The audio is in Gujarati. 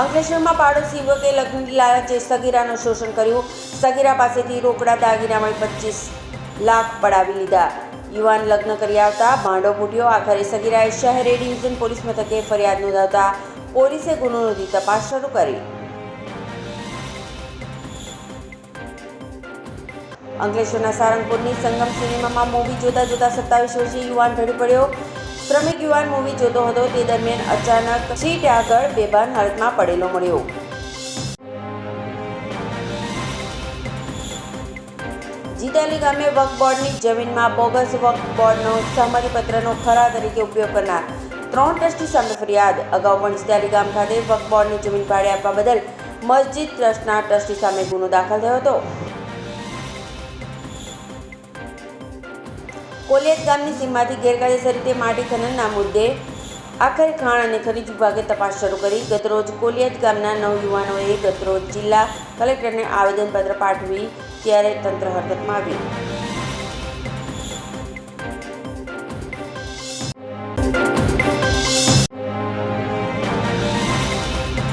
અંકલેશ્વરમાં પાડોશી યુવકે લગ્નની લાલચે સગીરાનું શોષણ કર્યું, સગીરા પાસેથી રોકડા દાગીના મળી પચીસ લાખ પડાવી લીધા. યુવાન લગ્ન કરી આવતા ભાંડો ફૂટ્યો. આખરે સગીરાએ શહેર ડિવિઝન પોલીસ મથકે ફરિયાદ નોંધાવતા પોલીસે ગુનો નોંધી તપાસ શરૂ કરી. અંકલેશ્વરના સારંગપુરની સંગમ સિનેમામાં મૂવી જોતા જોતા સત્તાવીસ વર્ષીય યુવાન ઢળી પડ્યો. શ્રમિક યુવાન મૂવી જોતો હતો, તે દરમિયાન અચાનક સીટ આગળ બેભાન હાલતમાં પડેલો મળ્યો. જીતાલી ગામે વક્ફ બોર્ડની જમીનમાં બોગસ વક્ફ બોર્ડનો સહમતિપત્રનો ખરા તરીકે ઉપયોગ કરનાર ત્રણ ટ્રસ્ટી સામે ફરિયાદ. અગાઉ પણ જીતાલી ગામ ખાતે વક્ફ બોર્ડની જમીન ભાડે આપવા બદલ મસ્જિદ ટ્રસ્ટના ટ્રસ્ટી સામે ગુનો દાખલ થયો હતો. કોલિયત ગામની સીમમાંથી ગેરકાયદેસર રીતે માટી ખનનના મુદ્દે આખરે ખાણ અને ખનીજ વિભાગે તપાસ શરૂ કરી. ગતરોજ કોલિયત ગામના નવ યુવાનોએ ગતરોજ જિલ્લા કલેક્ટરને આવેદનપત્ર પાઠવી ત્યારે તંત્ર હરકતમાં આવ્યું